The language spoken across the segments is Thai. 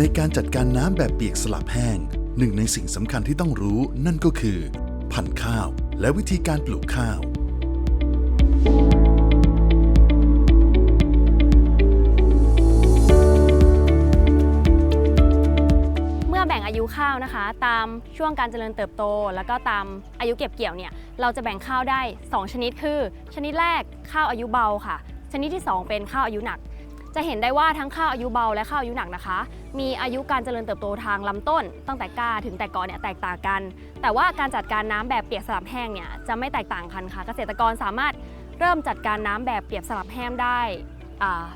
ในการจัดการน้ำแบบเปียกสลับแห้ง หนึ่งในสิ่งสำคัญที่ต้องรู้นั่นก็คือ พันธุ์ข้าวและวิธีการปลูกข้าว เมื่อแบ่งอายุข้าวนะคะ ตามช่วงการเจริญเติบโต แล้วก็ตามอายุเก็บเกี่ยวเนี่ยเราจะแบ่งข้าวได้ 2 ชนิดคือ ชนิดแรกข้าวอายุเบาค่ะ ชนิดที่ 2 เป็นข้าวอายุหนัก จะเห็นได้ว่าทั้งข้าวอายุเบาและข้าวอายุหนักนะคะ มีอายุการเจริญเติบโตทางลำต้น ตั้งแต่ก้าถึงแต่กอเนี่ยแตกต่างกัน แต่ว่าการจัดการน้ำแบบเปียกสลับแห้งเนี่ยจะไม่แตกต่างกันค่ะ เกษตรกรสามารถเริ่มจัดการน้ำแบบเปียกสลับแห้งได้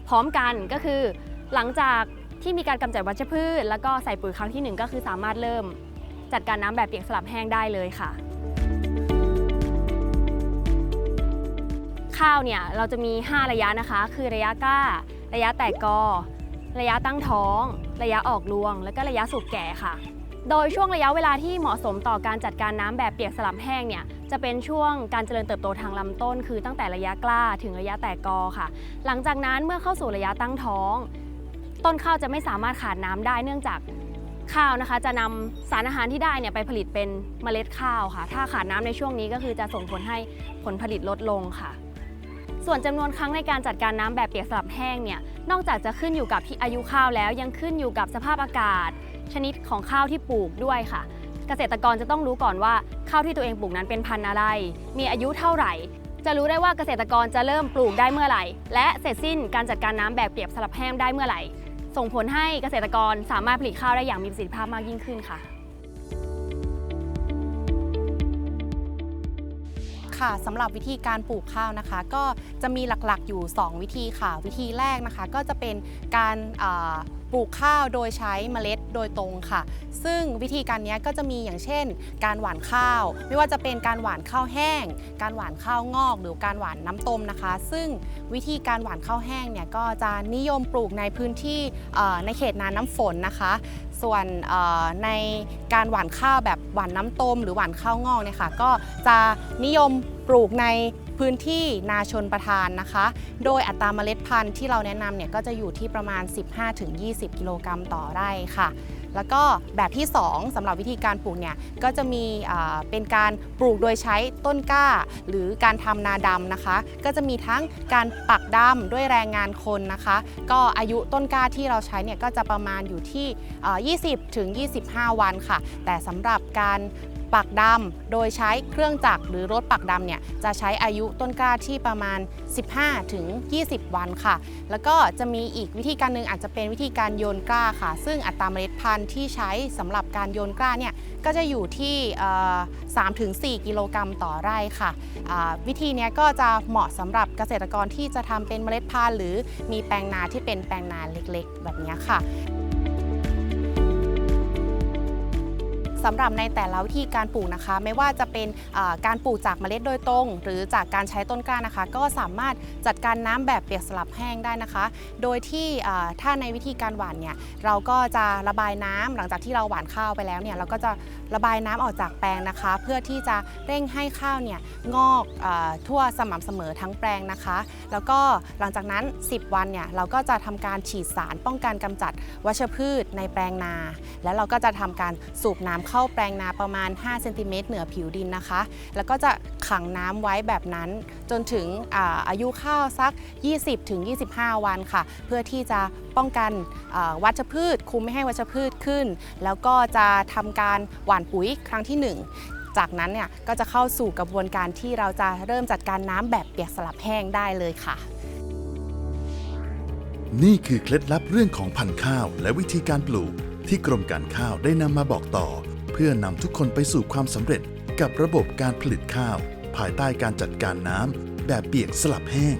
พร้อมกันก็คือ หลังจากที่มีการกำจัดวัชพืช แล้วก็ใส่ปุ๋ยครั้งที่หนึ่งก็คือสามารถเริ่มจัดการน้ำแบบเปียกสลับแห้งได้เลยค่ะข้าวเนี่ยเราจะมี 5 ระยะนะคะ คือระยะก้า ระยะแตกกอ ระยะตั้งท้อง ระยะออกรวง และก็ระยะสุกแก่ค่ะ โดยช่วงระยะเวลาที่เหมาะสมต่อการจัดการน้ำแบบเปียกสลับแห้งเนี่ยจะเป็นช่วงการเจริญเติบโตทางลำต้น คือตั้งแต่ระยะกล้าถึงระยะแตกกอค่ะ หลังจากนั้นเมื่อเข้าสู่ระยะตั้งท้อง ต้นข้าวจะไม่สามารถขาดน้ำได้เนื่องจากข้าวนะคะจะนำสารอาหารที่ได้เนี่ยไปผลิตเป็นเมล็ดข้าวค่ะ ถ้าขาดน้ำในช่วงนี้ก็คือจะส่งผลให้ผลผลิตลดลงค่ะ ส่วนจำนวนครั้งในการจัดการน้ำแบบเปียกสลับแห้งเนี่ยนอกจากจะขึ้นอยู่กับที่อายุข้าวแล้ว ยังขึ้นอยู่กับสภาพอากาศ ชนิดของข้าวที่ปลูกด้วยค่ะ เกษตรกรจะต้องรู้ก่อนว่าข้าวที่ตัวเองปลูกนั้นเป็นพันธุ์อะไร มีอายุเท่าไหร่ จะรู้ได้ว่าเกษตรกรจะเริ่มปลูกได้เมื่อไหร่ และเสร็จสิ้นการจัดการน้ำแบบเปียกสลับแห้งได้เมื่อไหร่ ส่งผลให้เกษตรกรสามารถผลิตข้าวได้อย่างมีประสิทธิภาพมากยิ่งขึ้นค่ะ ค่ะสำหรับวิธีการปลูกข้าวนะคะ ก็จะมีหลักๆอยู่ 2 วิธีค่ะ วิธีแรกนะคะ ก็จะเป็นการปลูกข้าวโดยใช้เมล็ดโดยตรงค่ะ ซึ่งวิธีการนี้ก็จะมีอย่างเช่น การหว่านข้าว ไม่ว่าจะเป็นการหว่านข้าวแห้ง การหว่านข้าวงอก หรือการหว่านน้ำต้มนะคะ ซึ่งวิธีการหว่านข้าวแห้งเนี่ยก็จะนิยมปลูกในพื้นที่ในเขตนาน้ำฝนนะคะ ส่วนในการหว่านข้าวแบบหว่านน้ำต้มหรือหว่านข้าวงอกเนี่ยค่ะก็จะนิยมปลูกในพื้นที่นาชนประทานนะคะ โดยอัตราเมล็ดพันธุ์ที่เราแนะนำเนี่ยก็จะอยู่ที่ประมาณ 15-20 กิโลกรัมต่อไร่ค่ะ แล้วก็แบบที่ 2สำหรับวิธีการปลูกเนี่ยก็จะมีเป็นการปลูกโดยใช้ต้นกล้า หรือการทำนาดำนะคะ ก็จะมีทั้งการปักดำด้วยแรงงานคนนะคะ ก็อายุต้นกล้าที่เราใช้เนี่ยก็จะประมาณอยู่ที่ 20ถึง25 วันค่ะ แต่สำหรับการ ปักดำโดยใช้เครื่องจักรหรือรถปักดำเนี่ยจะใช้อายุต้นกล้าที่ประมาณ 15 ถึง 20 วันค่ะ แล้วก็จะมีอีกวิธีการหนึ่งอาจจะเป็นวิธีการโยนกล้าค่ะ ซึ่งอัตราเมล็ดพันธุ์ที่ใช้สำหรับการโยนกล้าเนี่ยก็จะอยู่ที่เอ่อ3-4 กิโลกรัมต่อไร่ค่ะวิธีนี้ก็จะเหมาะสำหรับเกษตรกรที่จะทำเป็นเมล็ดพันธุ์หรือมีแปลงนาที่เป็นแปลงนาเล็กๆ แบบนี้ค่ะ สำหรับในแต่ละวิธีการปลูกนะคะ ไม่ว่าจะเป็นการปลูกจากเมล็ดโดยตรง หรือจากการใช้ต้นกล้านะคะ ก็สามารถจัดการน้ำแบบเปียกสลับแห้งได้นะคะ โดยที่ถ้าในวิธีการหว่านเนี่ยเราก็จะระบายน้ำหลังจากที่เราหว่านข้าวไปแล้วเนี่ยเราก็จะระบายน้ำออกจากแปลงนะคะ เพื่อที่จะเร่งให้ข้าวเนี่ยงอกอทั่วสม่ำเสมอทั้งแปลงนะคะ แล้วก็หลังจากนั้น 10 วันเนี่ยเราก็จะทำการฉีดสารป้องกันกำจัดวัชพืชในแปลงนา แล้วเราก็จะทำการสูบน้ำเข้าแปลงนาประมาณ5เซนติเมตรเหนือผิวดินนะคะ แล้วก็จะขังน้ำไว้แบบนั้นจนถึงอาอายุข้าวสัก 20-25 วันค่ะ เพื่อที่จะป้องกันวัชพืช คุมไม่ให้วัชพืชขึ้น แล้วก็จะทำการหว่านปุ๋ยครั้งที่ 1จากนั้นเนี่ยก็จะเข้าสู่กระบวนการที่เราจะเริ่มจัดการน้ำแบบเปียกสลับแห้งได้เลยค่ะ นี่คือเคล็ดลับเรื่องของพันธุ์ข้าวและวิธีการปลูกที่กรมการข้าวได้นำมาบอกต่อ พื่อนำทุกคนไปสู่ความสำเร็จกับระบบการผลิตข้าว ภายใต้การจัดการน้ำแบบเปียกสลับแห้ง